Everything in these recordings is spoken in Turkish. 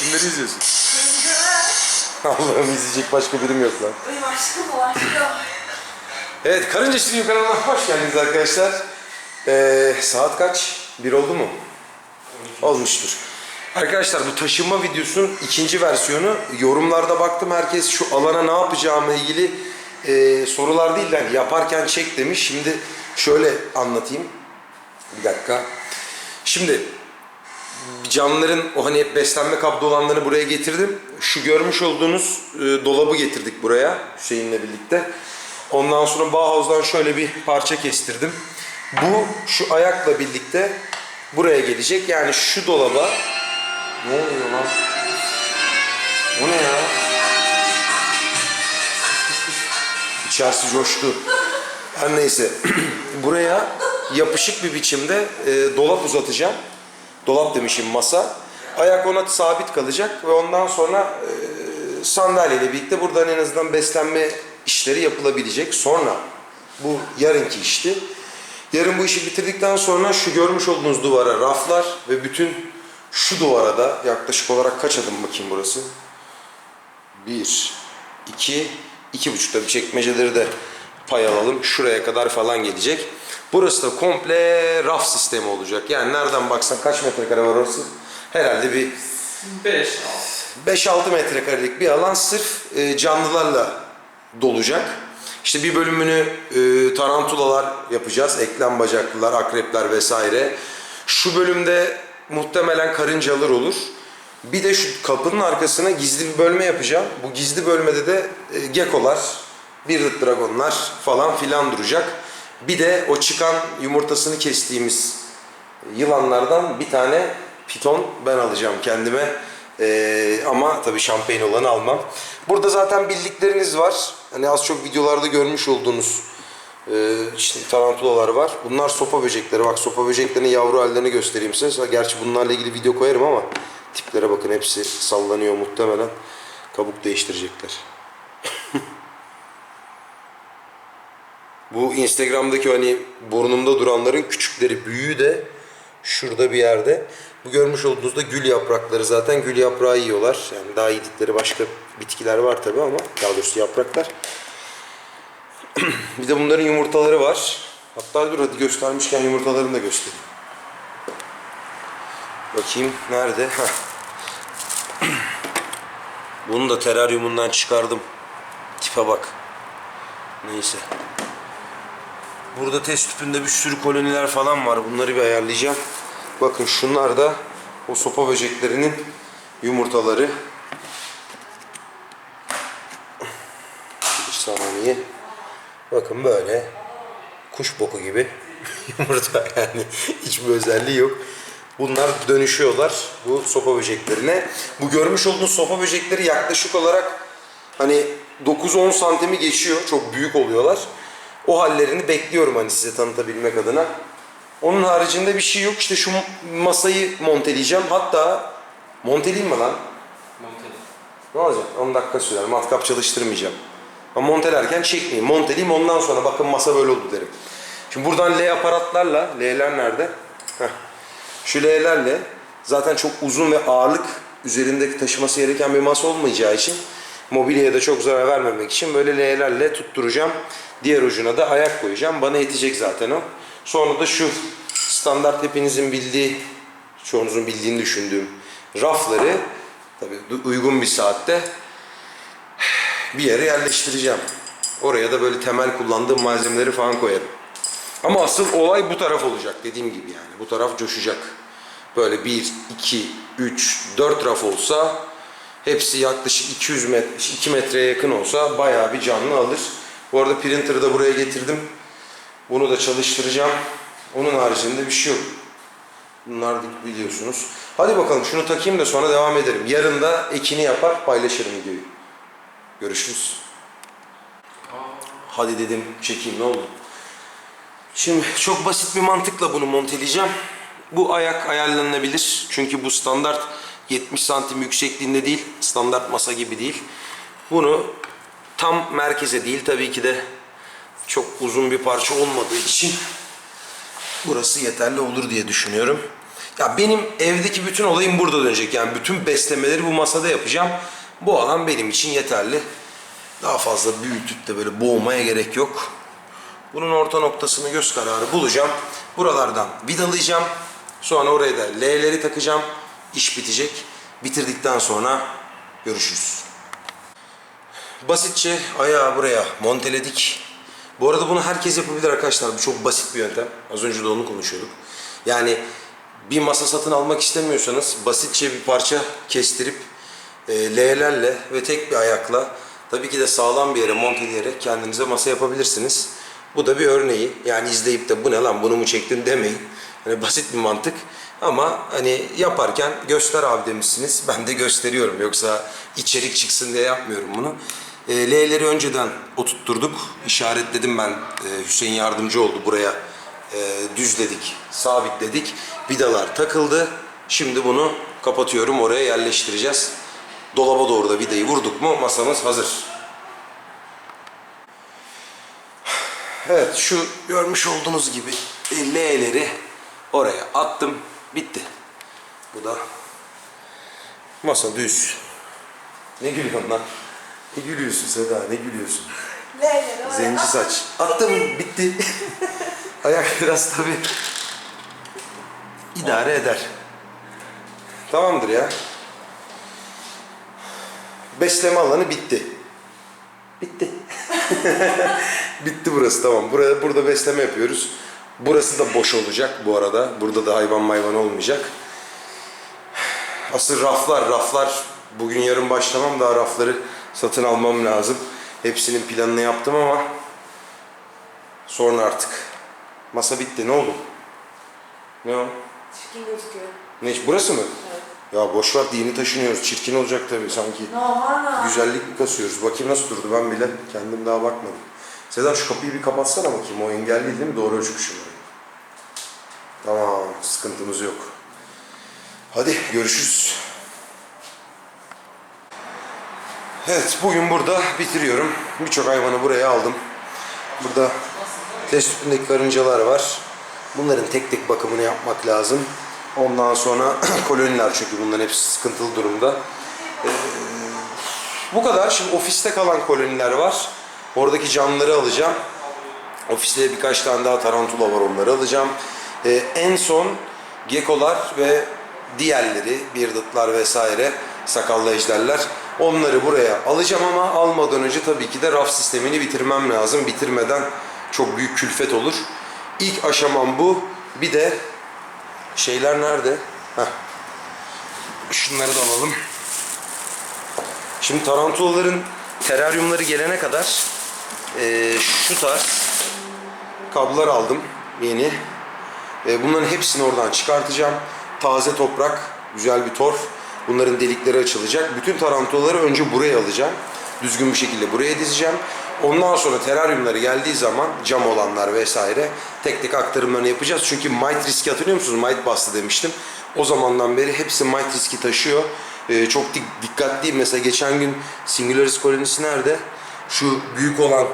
Kimleri izliyorsun? Allah'ım izleyecek başka birim yok lan. Benim aşkım aşkım. Evet, Karınca Stüdyo kanalına hoş geldiniz arkadaşlar. Ee, saat kaç? Bir oldu mu? Olmuştur. Arkadaşlar bu taşınma videosunun ikinci versiyonu. Yorumlarda baktım herkes şu alana ne yapacağımla ilgili e, sorular değil de hani yaparken çek demiş. Şimdi şöyle anlatayım. Bir dakika. Şimdi canlıların o hani hep beslenme kablo olanlarını buraya getirdim. Şu görmüş olduğunuz e, dolabı getirdik buraya Hüseyin'le birlikte. Ondan sonra Bauhaus'dan şöyle bir parça kestirdim. Bu şu ayakla birlikte buraya gelecek. Yani şu dolaba ne oluyor lan? O ne ya? İçerisi coştu. Her neyse. Buraya yapışık bir biçimde e, dolap uzatacağım. Dolap demişim masa. Ayak ona sabit kalacak ve ondan sonra e, sandalyeyle birlikte buradan en azından beslenme işleri yapılabilecek. Sonra bu yarınki işti. Yarın bu işi bitirdikten sonra şu görmüş olduğunuz duvara raflar ve bütün şu duvara da yaklaşık olarak kaç adım bakayım burası? Bir, iki, iki buçuk tabii çekmeceleri de pay alalım. Şuraya kadar falan gelecek. Burası da komple raf sistemi olacak. Yani nereden baksan kaç metrekare var orası? Herhalde bir 5 5-6 metrekarelik bir alan sırf e, canlılarla dolacak. İşte bir bölümünü e, tarantulalar yapacağız. Eklem bacaklılar, akrepler vesaire. Şu bölümde muhtemelen karıncalar olur. Bir de şu kapının arkasına gizli bir bölme yapacağım. Bu gizli bölmede de e, geckolar, bearded dragonlar falan filan duracak. Bir de o çıkan yumurtasını kestiğimiz yılanlardan bir tane piton ben alacağım kendime. Ee, ama tabii şampiyon olanı almam. Burada zaten bildikleriniz var. Hani az çok videolarda görmüş olduğunuz e, işte tarantulalar var. Bunlar sopa böcekleri. Bak sopa böceklerinin yavru hallerini göstereyim size. Gerçi bunlarla ilgili video koyarım ama tiplere bakın hepsi sallanıyor muhtemelen. Kabuk değiştirecekler. Bu Instagram'daki hani burnumda duranların küçükleri, büyüğü de şurada bir yerde. Bu görmüş olduğunuzda gül yaprakları zaten gül yaprağı yiyorlar. Yani daha yedikleri başka bitkiler var tabi ama daha doğrusu yapraklar. bir de bunların yumurtaları var. Hatta dur hadi göstermişken yumurtalarını da göstereyim. Bakayım nerede? Bunu da teraryumundan çıkardım. Tipe bak. Neyse. Burada test tüpünde bir sürü koloniler falan var. Bunları bir ayarlayacağım. Bakın şunlar da o sopa böceklerinin yumurtaları. Bir saniye. Bakın böyle kuş boku gibi yumurta yani hiçbir özelliği yok. Bunlar dönüşüyorlar bu sopa böceklerine. Bu görmüş olduğunuz sopa böcekleri yaklaşık olarak hani 9-10 santimi geçiyor. Çok büyük oluyorlar. O hallerini bekliyorum hani size tanıtabilmek adına. Onun haricinde bir şey yok. İşte şu masayı monteleyeceğim. Hatta monteleyeyim mi lan? Monteli. Ne olacak? 10 dakika sürer. Matkap çalıştırmayacağım. Ama montelerken çekmeyeyim. Monteleyeyim ondan sonra bakın masa böyle oldu derim. Şimdi buradan L aparatlarla, L'ler nerede? Heh. Şu L'lerle zaten çok uzun ve ağırlık üzerindeki taşıması gereken bir masa olmayacağı için mobilyaya da çok zarar vermemek için böyle L'lerle tutturacağım. Diğer ucuna da ayak koyacağım. Bana yetecek zaten o. Sonra da şu standart hepinizin bildiği, çoğunuzun bildiğini düşündüğüm rafları tabii uygun bir saatte bir yere yerleştireceğim. Oraya da böyle temel kullandığım malzemeleri falan koyarım. Ama asıl olay bu taraf olacak dediğim gibi yani. Bu taraf coşacak. Böyle 1, 2, 3, 4 raf olsa hepsi yaklaşık 200 metre, 2 metreye yakın olsa bayağı bir canlı alır. Bu arada printer'ı da buraya getirdim. Bunu da çalıştıracağım. Onun haricinde bir şey yok. Bunlar biliyorsunuz. Hadi bakalım şunu takayım da sonra devam edelim. Yarın da ekini yapar paylaşırım videoyu. Görüşürüz. Hadi dedim çekeyim ne oldu? Şimdi çok basit bir mantıkla bunu monteleyeceğim. Bu ayak ayarlanabilir. Çünkü bu standart 70 santim yüksekliğinde değil. Standart masa gibi değil. Bunu tam merkeze değil tabii ki de çok uzun bir parça olmadığı için burası yeterli olur diye düşünüyorum. Ya benim evdeki bütün olayım burada dönecek. Yani bütün beslemeleri bu masada yapacağım. Bu alan benim için yeterli. Daha fazla büyütüp de böyle boğmaya gerek yok. Bunun orta noktasını göz kararı bulacağım. Buralardan vidalayacağım. Sonra oraya da L'leri takacağım. İş bitecek. Bitirdikten sonra görüşürüz. Basitçe ayağı buraya monteledik. Bu arada bunu herkes yapabilir arkadaşlar. Bu çok basit bir yöntem. Az önce de onu konuşuyorduk. Yani bir masa satın almak istemiyorsanız basitçe bir parça kestirip e, L'lerle ve tek bir ayakla tabii ki de sağlam bir yere monteleyerek kendinize masa yapabilirsiniz. Bu da bir örneği. Yani izleyip de bu ne lan bunu mu çektin demeyin. Hani basit bir mantık. Ama hani yaparken göster abi demişsiniz. Ben de gösteriyorum. Yoksa içerik çıksın diye yapmıyorum bunu. E, L'leri önceden oturtturduk. İşaretledim ben. E, Hüseyin yardımcı oldu buraya. E, düzledik, sabitledik. Vidalar takıldı. Şimdi bunu kapatıyorum. Oraya yerleştireceğiz. Dolaba doğru da vidayı vurduk mu masamız hazır. Evet şu görmüş olduğunuz gibi L'leri oraya attım. Bitti. Bu da masa düz. Ne gülüyorsun lan? Ne gülüyorsun Seda? Ne gülüyorsun? Zenci saç. Attım bitti. Ayak biraz tabi idare eder. Tamamdır ya. Besleme alanı bitti. Bitti. bitti burası tamam. Burada, burada besleme yapıyoruz. Burası da boş olacak bu arada. Burada da hayvan mayvan olmayacak. Asıl raflar, raflar bugün yarın başlamam daha rafları satın almam lazım. Hepsinin planını yaptım ama sonra artık. Masa bitti ne oldu? Ne o? Çirkin gözüküyor. Ne burası mı? Evet. Ya boş ver dini taşınıyoruz. Çirkin olacak tabii sanki. Normal? Güzellik mi kasıyoruz? Bakayım nasıl durdu ben bile kendim daha bakmadım. Sedan şu kapıyı bir kapatsana bakayım. O engelli değil mi? Doğru ölçmüşüm orayı. Tamam sıkıntımız yok. Hadi görüşürüz. Evet bugün burada bitiriyorum. Birçok hayvanı buraya aldım. Burada test tüpündeki karıncalar var. Bunların tek tek bakımını yapmak lazım. Ondan sonra koloniler çünkü bunların hepsi sıkıntılı durumda. Ee, bu kadar. Şimdi ofiste kalan koloniler var. Oradaki canlıları alacağım. Ofiste birkaç tane daha tarantula var onları alacağım. Ee, en son gekolar ve diğerleri, bearded'lar vesaire, sakallı ejderler. Onları buraya alacağım ama almadan önce tabii ki de raf sistemini bitirmem lazım. Bitirmeden çok büyük külfet olur. İlk aşamam bu. Bir de şeyler nerede? Heh. Şunları da alalım. Şimdi tarantulaların teraryumları gelene kadar eee, şu tarz kablolar aldım yeni. E, bunların hepsini oradan çıkartacağım. Taze toprak, güzel bir torf. Bunların delikleri açılacak. Bütün tarantulaları önce buraya alacağım. Düzgün bir şekilde buraya dizeceğim. Ondan sonra teraryumları geldiği zaman cam olanlar vesaire tek tek aktarımlarını yapacağız. Çünkü mite riski hatırlıyor musunuz? Mite bastı demiştim. O zamandan beri hepsi mite riski taşıyor. E, çok dik- dikkatliyim. Mesela geçen gün Singularis kolonisi nerede? Şu büyük olan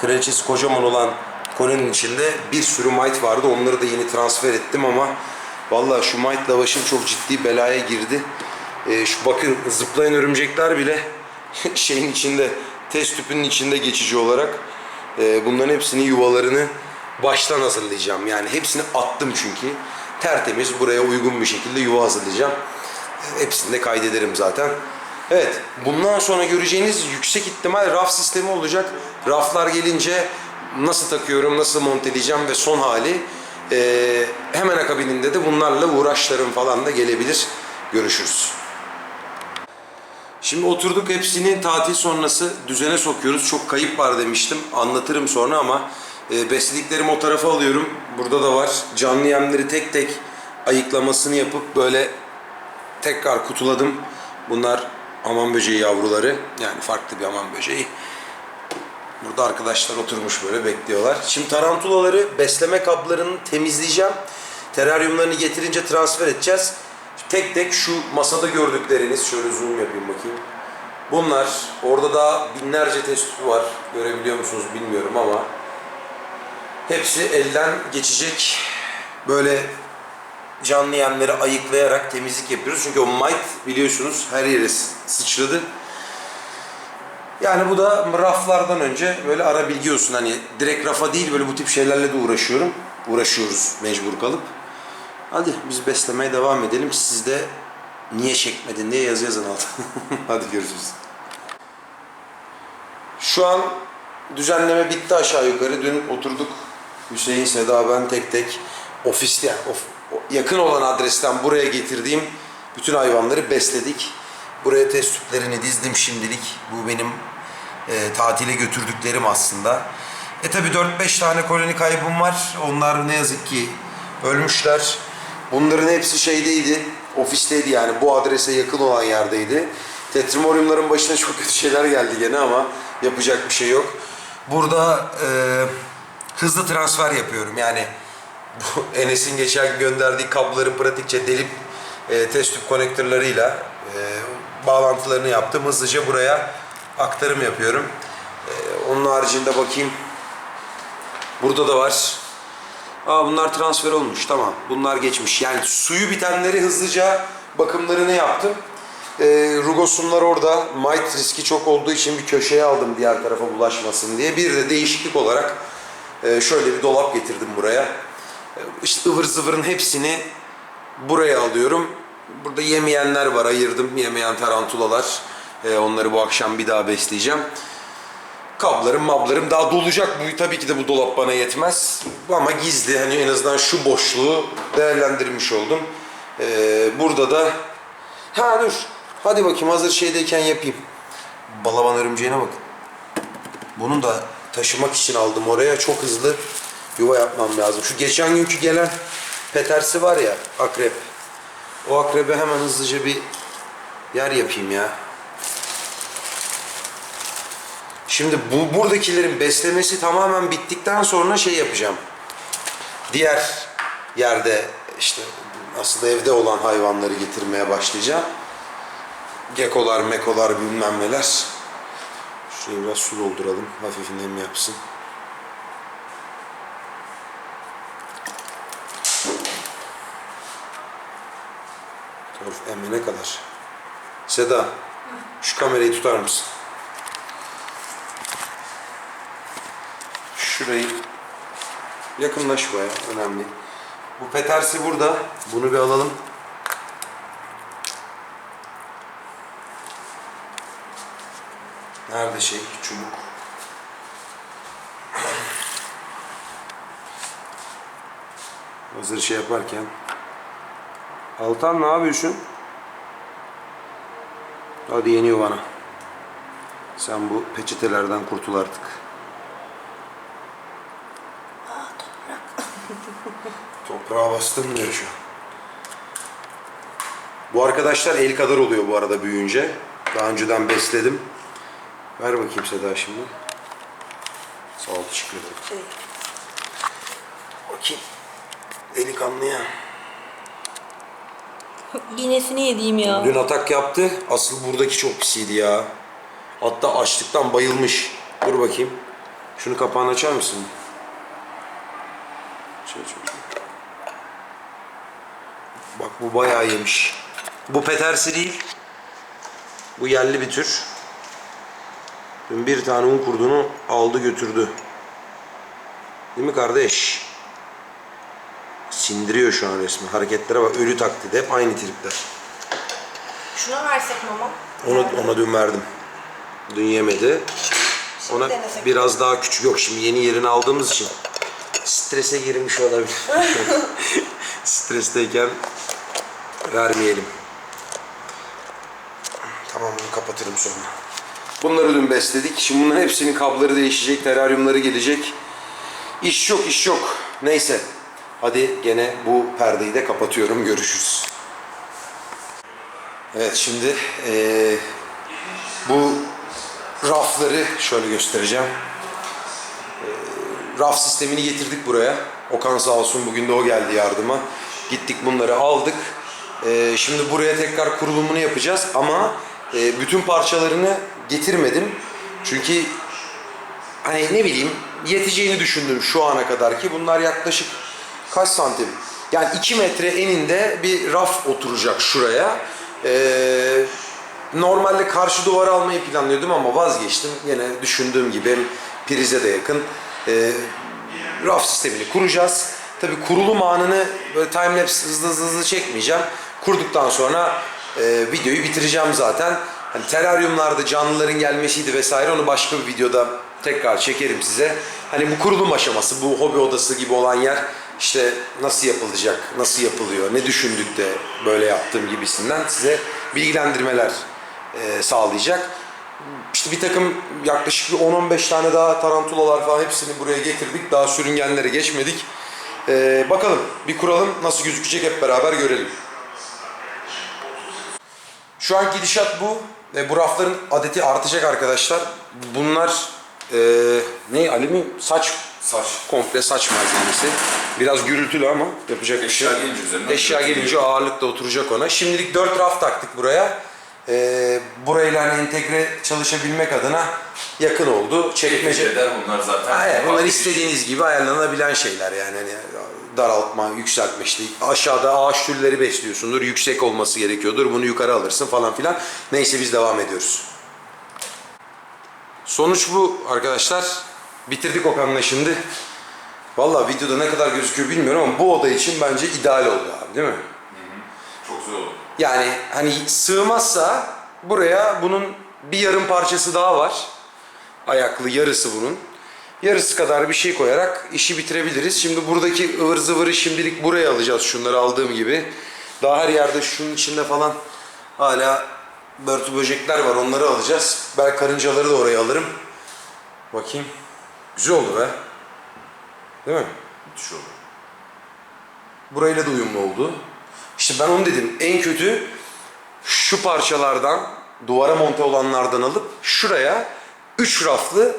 kraliçesi kocaman olan koloninin içinde bir sürü mite vardı. Onları da yeni transfer ettim ama vallahi şu mite'la başım çok ciddi belaya girdi. Ee, şu bakın zıplayan örümcekler bile şeyin içinde, test tüpünün içinde geçici olarak. Ee, bunların hepsini yuvalarını baştan hazırlayacağım. Yani hepsini attım çünkü. Tertemiz buraya uygun bir şekilde yuva hazırlayacağım. Hepsini de kaydederim zaten. Evet, bundan sonra göreceğiniz yüksek ihtimal raf sistemi olacak. Raflar gelince nasıl takıyorum, nasıl monteleyeceğim ve son hali ee, hemen akabininde de bunlarla uğraşlarım falan da gelebilir. Görüşürüz. Şimdi oturduk hepsini tatil sonrası düzene sokuyoruz. Çok kayıp var demiştim. Anlatırım sonra ama e, beslediklerimi o tarafa alıyorum. Burada da var. Canlı yemleri tek tek ayıklamasını yapıp böyle tekrar kutuladım. Bunlar aman böceği yavruları. Yani farklı bir aman böceği. Burada arkadaşlar oturmuş böyle bekliyorlar. Şimdi tarantulaları besleme kablarını temizleyeceğim. Teraryumlarını getirince transfer edeceğiz. Tek tek şu masada gördükleriniz, şöyle zoom yapayım bakayım. Bunlar, orada da binlerce test var. Görebiliyor musunuz bilmiyorum ama. Hepsi elden geçecek. Böyle canlı yemleri ayıklayarak temizlik yapıyoruz. Çünkü o mite biliyorsunuz her yere sı- sıçradı. Yani bu da raflardan önce böyle ara bilgi olsun. Hani direkt rafa değil böyle bu tip şeylerle de uğraşıyorum. Uğraşıyoruz mecbur kalıp. Hadi biz beslemeye devam edelim. Siz de niye çekmedin diye yazı yazın altına. Hadi görüşürüz. Şu an düzenleme bitti aşağı yukarı. Dün oturduk Hüseyin, Seda, ben tek tek ofiste yani of- yakın olan adresten buraya getirdiğim bütün hayvanları besledik. Buraya test tüplerini dizdim şimdilik. Bu benim e, tatile götürdüklerim aslında. E tabi 4-5 tane koloni kaybım var. Onlar ne yazık ki ölmüşler. Bunların hepsi şeydeydi. Ofisteydi yani bu adrese yakın olan yerdeydi. Tetrimoriumların başına çok kötü şeyler geldi gene ama yapacak bir şey yok. Burada e, hızlı transfer yapıyorum. Yani bu Enes'in geçen gönderdiği kabloları pratikçe delip e, test tüp konektörleriyle e, bağlantılarını yaptım. Hızlıca buraya aktarım yapıyorum. E, onun haricinde bakayım. Burada da var. Aa bunlar transfer olmuş tamam. Bunlar geçmiş. Yani suyu bitenleri hızlıca bakımlarını yaptım. Ee, rugosumlar orada. Mite riski çok olduğu için bir köşeye aldım diğer tarafa bulaşmasın diye. Bir de değişiklik olarak e, şöyle bir dolap getirdim buraya. E, işte ıvır zıvırın hepsini buraya alıyorum. Burada yemeyenler var ayırdım. Yemeyen tarantulalar. E, onları bu akşam bir daha besleyeceğim. Kablarım mablarım daha dolacak bu tabii ki de bu dolap bana yetmez ama gizli hani en azından şu boşluğu değerlendirmiş oldum Ee, burada da ha dur hadi bakayım hazır şeydeyken yapayım balaban örümceğine bakın bunun da taşımak için aldım oraya çok hızlı yuva yapmam lazım şu geçen günkü gelen petersi var ya akrep o akrebe hemen hızlıca bir yer yapayım ya Şimdi bu buradakilerin beslemesi tamamen bittikten sonra şey yapacağım. Diğer yerde işte aslında evde olan hayvanları getirmeye başlayacağım. Gekolar, mekolar bilmem neler. Şuraya biraz su dolduralım. Hafif nem yapsın. Emene kadar. Seda, şu kamerayı tutar mısın? Şurayı yakınlaş baya önemli. Bu petersi burada. Bunu bir alalım. Nerede şey çubuk? Hazır şey yaparken. Altan ne yapıyorsun? Hadi yeniyor bana. Sen bu peçetelerden kurtul artık. Toprağa bastım diyor şu an. Bu arkadaşlar el kadar oluyor bu arada büyüyünce. Daha önceden besledim. Ver bakayım Seda şimdi. Sağ ol teşekkür ederim. Şey, Bakayım. Delikanlı ya. İğnesini yediğim ya. Dün atak yaptı. Asıl buradaki çok pisiydi ya. Hatta açlıktan bayılmış. Dur bakayım. Şunu kapağını açar mısın? Şöyle şöyle. Bak bu bayağı yemiş. Bu petersi değil. Bu yerli bir tür. Dün bir tane un kurdunu aldı götürdü. Değil mi kardeş? Sindiriyor şu an resmen. Hareketlere bak. Ölü taklidi. Hep aynı tripler. Şuna versek mama. Ona, ona dün verdim. Dün yemedi. Şimdi Ona denesek. biraz daha küçük yok şimdi yeni yerini aldığımız için strese girmiş olabilir. Stresteyken vermeyelim. Tamam bunu kapatırım sonra. Bunları dün besledik. Şimdi bunların hepsinin kabları değişecek, teraryumları gelecek. İş yok, iş yok. Neyse. Hadi gene bu perdeyi de kapatıyorum. Görüşürüz. Evet şimdi eee, bu rafları şöyle göstereceğim. Eee, raf sistemini getirdik buraya. Okan sağ olsun bugün de o geldi yardıma. Gittik bunları aldık. Eee, şimdi buraya tekrar kurulumunu yapacağız ama eee, bütün parçalarını getirmedim. Çünkü hani ne bileyim yeteceğini düşündüm şu ana kadar ki bunlar yaklaşık kaç santim? Yani 2 metre eninde bir raf oturacak şuraya. Ee, normalde karşı duvara almayı planlıyordum ama vazgeçtim. Yine düşündüğüm gibi hem prize de yakın. Ee, raf sistemini kuracağız. Tabi kurulum anını böyle timelapse hızlı hızlı hızlı çekmeyeceğim. Kurduktan sonra e, videoyu bitireceğim zaten. Hani teraryumlarda canlıların gelmesiydi vesaire onu başka bir videoda tekrar çekerim size. Hani bu kurulum aşaması, bu hobi odası gibi olan yer işte nasıl yapılacak, nasıl yapılıyor, ne düşündük de böyle yaptığım gibisinden size bilgilendirmeler e, sağlayacak. İşte bir takım yaklaşık bir 10-15 tane daha tarantulalar falan hepsini buraya getirdik. Daha sürüngenlere geçmedik. Ee, bakalım bir kuralım nasıl gözükecek hep beraber görelim. Şu an gidişat bu. E, bu rafların adeti artacak arkadaşlar. Bunlar e, ne alüminyum saç Saç. komple saç malzemesi. Biraz gürültülü ama yapacak bir şey. Eşya gelince üzerinden Eşya gelince ağırlık da oturacak ona. Şimdilik 4 raf taktık buraya. Ee, burayla hani entegre çalışabilmek adına yakın oldu. Çekmece. Eder bunlar zaten. Hayır, bunlar istediğiniz gibi ayarlanabilen şeyler yani. Hani daraltma, yükseltme işte. Aşağıda ağaç türleri besliyorsundur. Yüksek olması gerekiyordur. Bunu yukarı alırsın falan filan. Neyse biz devam ediyoruz. Sonuç bu arkadaşlar. Bitirdik Okan'la şimdi. Vallahi videoda ne kadar gözüküyor bilmiyorum ama bu oda için bence ideal oldu abi değil mi? Çok güzel oldu. Yani hani sığmazsa buraya bunun bir yarım parçası daha var. Ayaklı yarısı bunun. Yarısı kadar bir şey koyarak işi bitirebiliriz. Şimdi buradaki ıvır zıvırı şimdilik buraya alacağız şunları aldığım gibi. Daha her yerde şunun içinde falan hala börtü böcekler var onları alacağız. Ben karıncaları da oraya alırım. Bakayım. Güzel oldu be. Değil mi? Müthiş oldu. Burayla da uyumlu oldu. İşte ben onu dedim. En kötü şu parçalardan, duvara monte olanlardan alıp şuraya üç raflı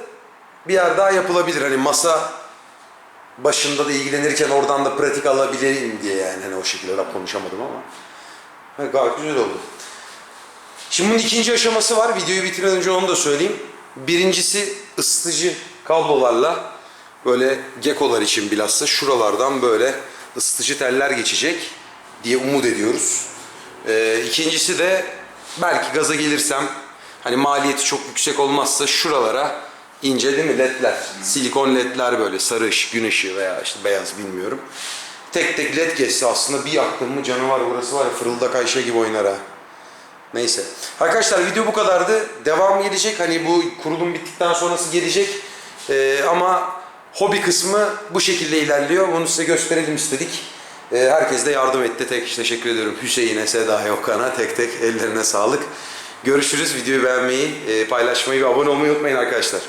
bir yer daha yapılabilir. Hani masa başında da ilgilenirken oradan da pratik alabilirim diye yani. Hani o şekilde de konuşamadım ama. Ha, gayet güzel oldu. Şimdi bunun ikinci aşaması var. Videoyu bitirmeden önce onu da söyleyeyim. Birincisi ısıtıcı kablolarla böyle gekolar için bilhassa şuralardan böyle ısıtıcı teller geçecek diye umut ediyoruz. Ee, ikincisi de belki gaza gelirsem hani maliyeti çok yüksek olmazsa şuralara ince değil mi ledler, silikon ledler böyle sarı ışık, gün ışığı veya işte beyaz bilmiyorum. Tek tek led geçse aslında bir yaktım mı canavar burası var ya fırıldak Ayşe gibi oynar ha. Neyse. Arkadaşlar video bu kadardı. Devam gelecek. Hani bu kurulum bittikten sonrası gelecek. Ee, ama hobi kısmı bu şekilde ilerliyor. Bunu size gösterelim istedik. Ee, herkes de yardım etti. Tek teşekkür ediyorum. Hüseyin'e, Seda'ya, Okan'a tek tek ellerine sağlık. Görüşürüz. Videoyu beğenmeyi, e, paylaşmayı ve abone olmayı unutmayın arkadaşlar.